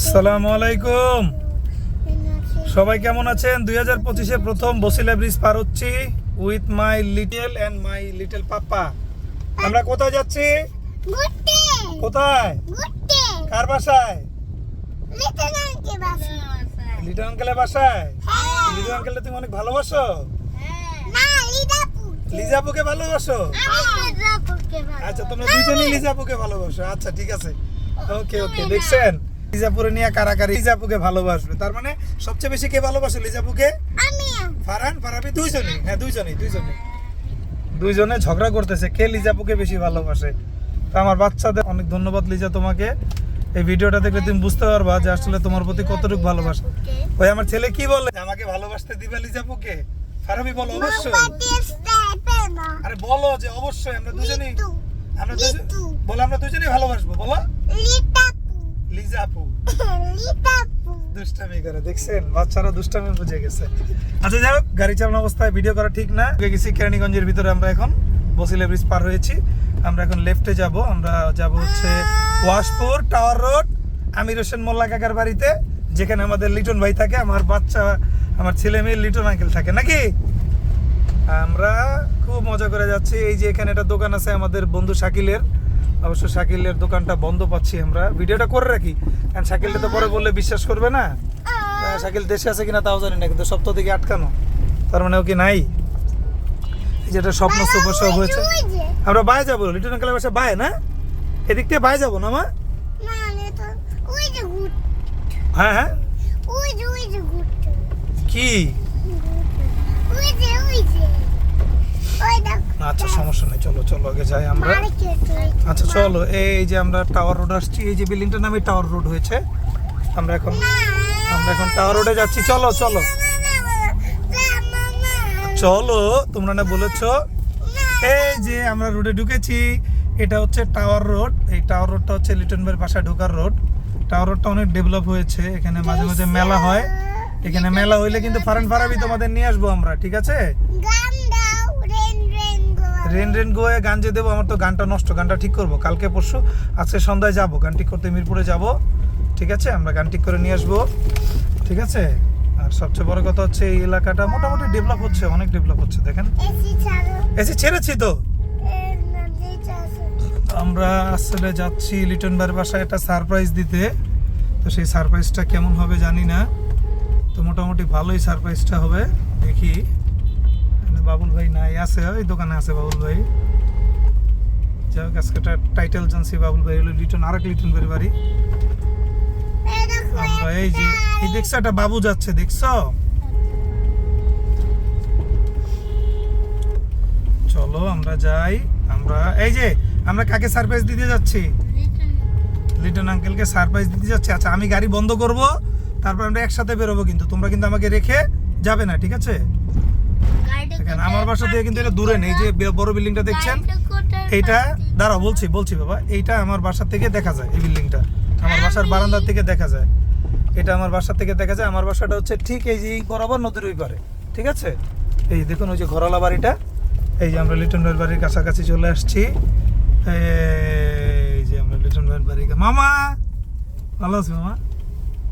আসসালামু আলাইকুম। সবাই কেমন আছেন? দুই হাজার পঁচিশে প্রথম বসিলা ব্রিজ পার হচ্ছি with my little and my little papa আমরা কোথায় যাচ্ছি? কোথায়? কার বাসায়? লিটল আঙ্কেলের বাসায়। হ্যাঁ। লিটল আঙ্কেলকে তুমি অনেক ভালোবাসো? লিদাপু লিজাপুকে ভালোবাসো? আচ্ছা তোমরা দুজনেই লিজাপুকে ভালোবাসো। আচ্ছা ঠিক আছে। ওকে ওকে দেখছেন? লিজাপুরে নিয়ে কারাকারি লিজাপুকে ভালোবাসবে। তার মানে সবচেয়ে বেশি কে ভালোবাসে লিজাপুকে? ফারহান? ফারাবি দুইজনই। হ্যাঁ দুইজনই দুইজনই। দুইজনে ঝগড়া করতেছে। কে লিজাপুকে বেশি ভালোবাসে? তো আমার বাচ্চাদের অনেক ধন্যবাদ লিজা তোমাকে। এই ভিডিওটা দেখলে তুমি বুঝতে পারবা যে আসলে তোমার প্রতি কতটুকু ভালোবাসা। ওই আমার ছেলে কি বলে? আমাকে ভালোবাসতে দিবে লিজাপুকে? ফারাবি বলো অবশ্যই। আরে বলো যে অবশ্যই আমরা দুজনেই আমরা দুজন বলো আমরা দুজনেই ভালোবাসবো বলো। লিজাপু। দুষ্টামি করে দেখছেন? বাচ্চারা দুষ্টামি বুঝে গেছে। আচ্ছা যাই হোক গাড়ি চালানো অবস্থায় ভিডিও করা ঠিক না। গেছি কেরানীগঞ্জের ভিতরে আমরা এখন বসিলে ব্রিজ পার হয়েছি। আমরা এখন লেফটে যাব। আমরা যাব হচ্ছে ওয়াশপুর টাওয়ার রোড আমির হোসেন মোল্লা কাকার বাড়িতে যেখানে আমাদের লিটন ভাই থাকে আমার বাচ্চা আমার ছেলে মেয়ে লিটন আঙ্কেল থাকে। নাকি? আমরা খুব মজা করে যাচ্ছি। এই যে এখানে একটা দোকান আছে আমাদের বন্ধু শাকিলের। অবশ্য শাকিলের দোকানটা বন্ধ পাচ্ছি আমরা। ভিডিওটা করে রাখি। কারণ শাকিলটা তো পরে বললে বিশ্বাস করবে না। শাকিল দেশে আছে কিনা তাও জানি না কিন্তু সপ্তাহ দিকে আটকানো। তার মানে ও কি নাই? যেটা স্বপ্ন সুপার সব হয়েছে। আমরা বাই যাব লিটন আঙ্কেলের বাসা বাই না? এদিক থেকে বাই যাব না মা? না লিটু ওই যে ঘুর হ্যাঁ হ্যাঁ। কি ওই যে ওই যে ওই দেখো আচ্ছা সমস্যা নেই চলো চলো আগে যাই আমরা। আচ্ছা চলো এই যে আমরা টাওয়ার রোড আসছি এই যে বিল্ডিংটার নামে টাওয়ার রোড হয়েছে। আমরা এখন আমরা এখন টাওয়ার রোডে যাচ্ছি চলো চলো। চলো তোমরা না বলেছ? এই যে আমরা রোডে ঢুকেছি এটা হচ্ছে টাওয়ার রোড এই টাওয়ার রোডটা হচ্ছে লিটন ভাইয়ের বাসায় ঢোকার রোড টাওয়ার রোডটা অনেক ডেভেলপ হয়েছে এখানে মাঝে মাঝে মেলা হয়। এখানে মেলা হইলে কিন্তু ফারান ফারাবি তোমাদের নিয়ে আসব আমরা ঠিক আছে? রেন রেন গোয়ে গান যে দেবো আমার তো গানটা নষ্ট গানটা ঠিক করব। কালকে পরশু আজকে সন্ধ্যায় যাব গান ঠিক করতে মিরপুরে যাব। ঠিক আছে? আমরা গান ঠিক করে নিয়ে আসব। ঠিক আছে? আর সবচেয়ে বড় কথা হচ্ছে এই এলাকাটা মোটামুটি ডেভেলপ হচ্ছে অনেক ডেভেলপ হচ্ছে দেখেন। এসি ছেড়েছি তো? আমরা আসলে যাচ্ছি লিটন ভাইয়ের বাসায় একটা সারপ্রাইজ দিতে। তো সেই সারপ্রাইজটা কেমন হবে জানি না। তো মোটামুটি ভালোই সারপ্রাইজটা হবে দেখি। বাবুল ভাই নাই আছে, ওই দোকানে আছে বাবুল ভাই। যাই হোক একটা টাইটেল জানছি, বাবুল ভাই হলো লিটন আরেক লিটন ভাইয়ের বাড়ি। আমরা এই যে, এই দেখছ, একটা বাবু যাচ্ছে, দেখছ? চলো, আমরা যাই, আমরা, এই যে, আমরা কাকে সারপ্রাইজ দিতে যাচ্ছি? লিটন আঙ্কেলকে সারপ্রাইজ দিতে যাচ্ছি। আচ্ছা আমি গাড়ি বন্ধ করব, তারপর আমরা একসাথে বেরোবো কিন্তু, তোমরা কিন্তু আমাকে রেখে যাবে না, ঠিক আছে? দেখেন আমার বাসা থেকে কিন্তু এটা দূরে নেই যে বড় বিল্ডিংটা দেখছেন? এইটা দাঁড়াও বলছি বলছি বাবা এইটা আমার বাসা থেকে দেখা যায় এই বিল্ডিংটা। আমার বাসার বারান্দা থেকে দেখা যায়। এটা আমার বাসা থেকে দেখা যায় আমার বাসাটা হচ্ছে ঠিক এই যে এই বরাবর নদীর ওই পারে ঠিক আছে? এই দেখুন ওই যে ঘরলা বাড়িটা এই যে আমরা লিটন ভাইয়ের বাড়ির কাছাকাছি চলে আসছি। এই যে আমরা লিটন ভাইয়ের বাড়ি মামা! ভালো আছি মামা?